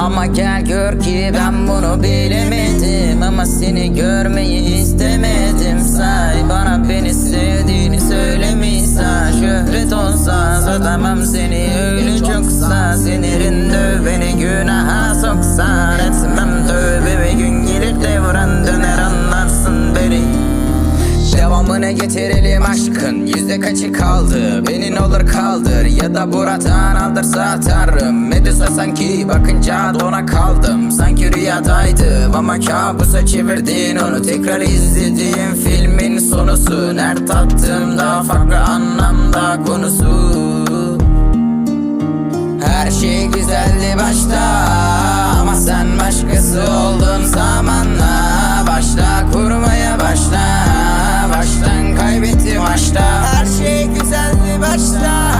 Ama gel gör ki ben bunu bilemedim. Ama seni görmeyi istemedim. Say bana beni sevdiğini söylemişsen Şöhret olsa satamam seni. Öyle çoksa Sinirin döv beni Devamını getirelim aşkın. Yüzde kaçı kaldı? Benim olur kaldır. Ya da buradan aldırsa tanrım Medusa sanki bakınca dona kaldım. Sanki rüyadaydım ama kabusa çevirdin onu. Tekrar izlediğim filmin sonusu. Her tattığımda farklı anlamda konusu. Her şey güzeldi başta Stop.